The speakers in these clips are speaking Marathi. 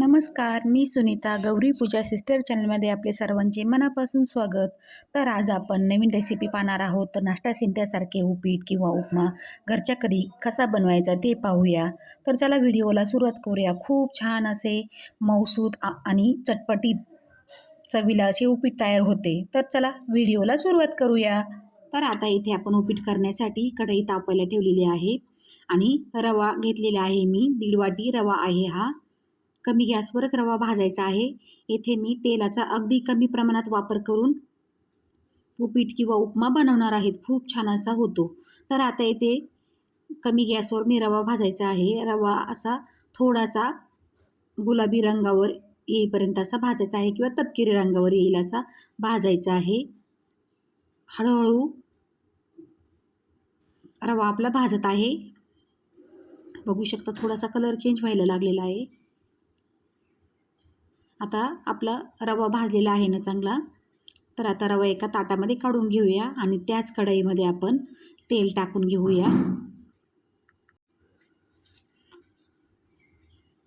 नमस्कार मी सुनीता गौरी पूजा सिस्टर चॅनलमध्ये आपले सर्वांचे मनापासून स्वागत. तर आज आपण नवीन रेसिपी पाहणार आहोत. तर नाश्ता सिंट्यासारखे उपीट किंवा उपमा घरच्या घरी कसा बनवायचा ते पाहूया. तर चला व्हिडिओला सुरुवात करूया. खूप छान असे मौसूद आणि चटपटीत चवीला असे उपीट तयार होते. तर चला व्हिडिओला सुरुवात करूया. तर आता इथे आपण उपीट करण्यासाठी कढई तापायला ठेवलेली आहे आणि रवा घेतलेला आहे मी. दीड वाटी रवा आहे हा. कमी गॅसवरच रवा भाजायचा आहे. येथे मी तेलाचा अगदी कमी प्रमाणात वापर करून उपीट किंवा उपमा बनवणार आहेत. खूप छान असा होतो. तर आता येथे कमी गॅसवर मी रवा भाजायचा आहे. रवा असा थोडासा गुलाबी रंगावर येईपर्यंत असा भाजायचा आहे किंवा तपकिरी रंगावर येईल असा भाजायचा आहे. हळूहळू रवा आपला भाजत आहे. बघू शकता थोडासा कलर चेंज व्हायला लागलेला आहे. आता आपला रवा भाजलेला आहे ना चांगला तर आता रवा एका ताटामध्ये काढून घेऊया आणि त्याच कढईमध्ये आपण तेल टाकून घेऊया.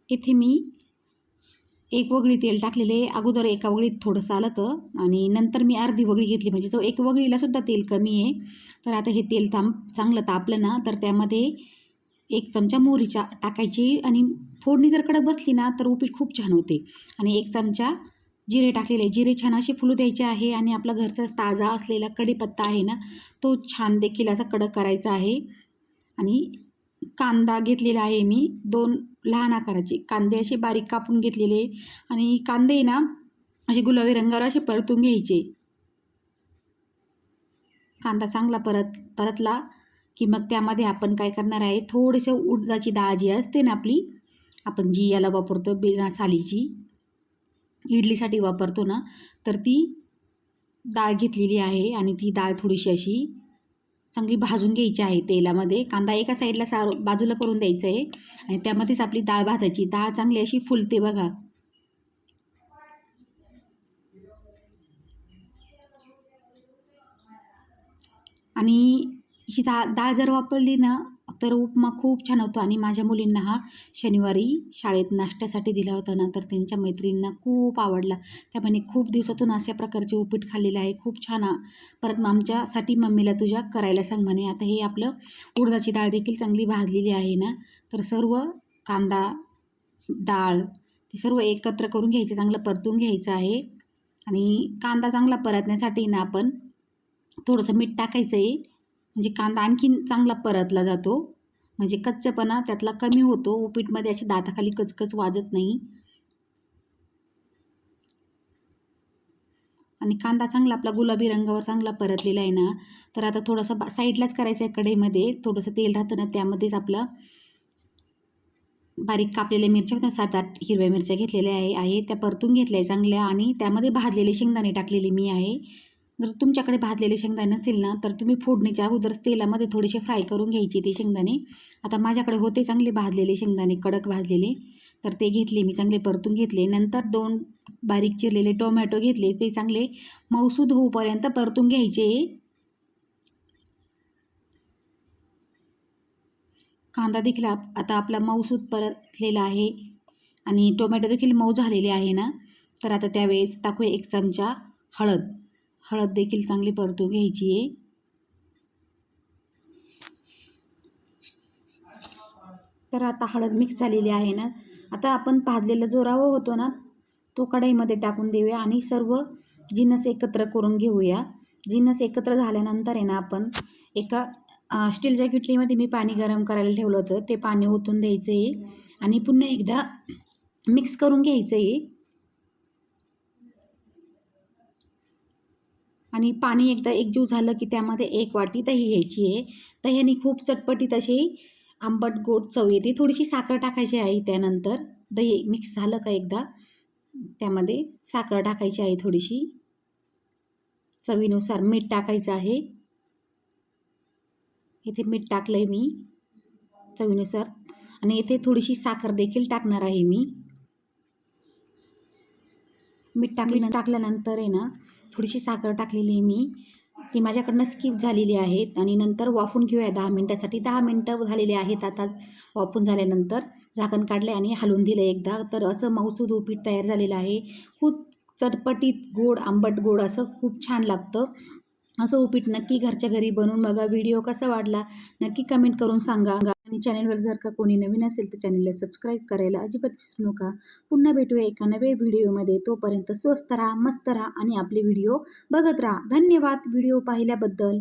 इथे मी एक वगळी तेल टाकलेले अगोदर एका वगळीत थोडंसं आलं तर आणि नंतर मी अर्धी वगळी घेतली म्हणजे तो एक वगळीला सुद्धा तेल कमी आहे. तर आता हे तेल थांब चांगलं तापलं ना तर त्यामध्ये एक चमचा मोहरीच्या टाकायची आणि फोडणी जर कडक बसली ना तर उपीट खूप छान होते. आणि एक चमचा जिरे टाकलेले. जिरे छान असे फुलू द्यायचे आहे आणि आपला घरचा ताजा असलेला कढीपत्ता आहे ना तो छान देखील असा कडक करायचा आहे. आणि कांदा घेतलेला आहे मी दोन लहान आकाराचे. कांदे असे बारीक कापून घेतलेले. आणि कांदे ना असे गुलाबी रंगावर असे परतून घ्यायचे. कांदा चांगला परत परतला. की मग त्यामध्ये आपण काय करणार आहे थोडंसं उडदाची डाळ जी असते ना आपली आपण जी याला वापरतो बिना सालीची इडलीसाठी वापरतो ना तर ती डाळ घेतलेली आहे आणि ती डाळ थोडीशी अशी चांगली भाजून घ्यायची आहे तेलामध्ये. कांदा एका साईडला सार बाजूला करून द्यायचं आहे आणि त्यामध्येच आपली डाळ भाजायची. डाळ चांगली अशी फुलते बघा. आणि ही दा डाळ जर वापरली ना तर उपमा खूप छान होतो. आणि माझ्या मुलींना हा शनिवारी शाळेत नाश्त्यासाठी दिला होता ना तर त्यांच्या मैत्रिणींना खूप आवडला. त्यामुळे खूप दिवसातून अशा प्रकारचे उपीट खाल्लेले आहे खूप छान परत मग आमच्यासाठी मम्मीला तुझ्या करायला सांग म्हणे. आता हे आपलं उडदाची डाळ देखील चांगली भाजलेली आहे ना तर सर्व कांदा डाळ ते सर्व एकत्र करून घ्यायचं चांगलं परतून घ्यायचं आहे. आणि कांदा चांगला परतण्यासाठी ना आपण थोडंसं मीठ टाकायचं आहे म्हणजे कांदा आणखीन चांगला परतला जातो. म्हणजे कच्चेपणा त्यातला कमी होतो. उपीटमध्ये अशी दाताखाली कचकच वाजत नाही. आणि कांदा चांगला आपला गुलाबी रंगावर चांगला परतलेला आहे ना तर आता थोडंसं बा साईडलाच करायचं आहे कढईमध्ये. थोडंसं तेल राहतं ना त्यामध्येच आपलं बारीक कापलेल्या मिरच्या होत्या सात आठ हिरव्या मिरच्या घेतलेल्या आहे. आहे त्या परतून घेतल्या आहे चांगल्या आणि त्यामध्ये भाजलेले शेंगदाणे टाकलेले मी आहे. जर तुमच्याकडे भाजलेले शेंगदाणे नसतील ना तर तुम्ही फोडणीच्या अगोदर तेलामध्ये थोडेसे फ्राय करून घ्यायचे ते शेंगदाणे. आता माझ्याकडे होते चांगले भाजलेले शेंगदाणे कडक भाजलेले. तर ते घेतले मी चांगले परतून घेतले. नंतर दोन बारीक चिरलेले टोमॅटो घेतले ते चांगले मऊसूद होऊपर्यंत परतून घ्यायचे. कांदा देखील आप- आता आपला मऊसूद परतलेला आहे आणि टोमॅटो देखील मऊ झालेले आहे ना? तर आता त्यावेळेस टाकूया एक चमचा हळद. हळद देखील चांगली परतू घ्यायची आहे. तर आता हळद मिक्स झालेली आहे ना. आता आपण भाजलेला जो रवा होतो ना तो कढईमध्ये टाकून देऊया आणि सर्व जिनस एकत्र करून घेऊया. जिनस एकत्र झाल्यानंतर आहे ना आपण एका स्टीलच्या किटलीमध्ये मी पाणी गरम करायला ठेवलं होतं. ते पाणी ओतून द्यायचं आहे आणि पुन्हा एकदा मिक्स करून घ्यायचं आहे आणि पाणी एकदा एकजीव झालं की त्यामध्ये एक वाटी दही घ्यायची आहे. दह्याने खूप चटपटीत अशी आंबट गोड चव येते. थोडीशी साखर टाकायची आहे त्यानंतर. दही मिक्स झालं का एकदा? त्यामध्ये साखर टाकायची आहे थोडीशी. चवीनुसार मीठ टाकायचं आहे. इथे मीठ टाकलं आहे मी चवीनुसार. आणि इथे थोडीशी साखर देखील टाकणार आहे मी. मीठ टाकली टाकल्यानंतर आहे ना थोडीशी साखर टाकलेली आहे मी. ती माझ्याकडनं स्किप झालेली आहेत आणि नंतर वाफून घेऊया दहा मिनटासाठी. दहा मिनटं झालेली आहेत आता वाफून झाल्यानंतर. झाकण काढले आणि हलवून दिलं एकदा. तर असं मऊसूद उपीट तयार झालेलं आहे. खूप चटपटीत गोड आंबट गोड असं खूप छान लागतं. असं उपीट नक्की घरच्या घरी बनवून बघा. व्हिडिओ कसा वाटला नक्की कमेंट करून सांगा. आणि चॅनलवर जर का कोणी नवीन असेल तर चॅनलला सबस्क्राईब करायला अजिबात विसरू नका. पुन्हा भेटूया एका नव्या व्हिडिओमध्ये तोपर्यंत स्वस्त राहा मस्त राहा आणि आपले व्हिडिओ बघत राहा. धन्यवाद. व्हिडिओ पाहिल्याबद्दल.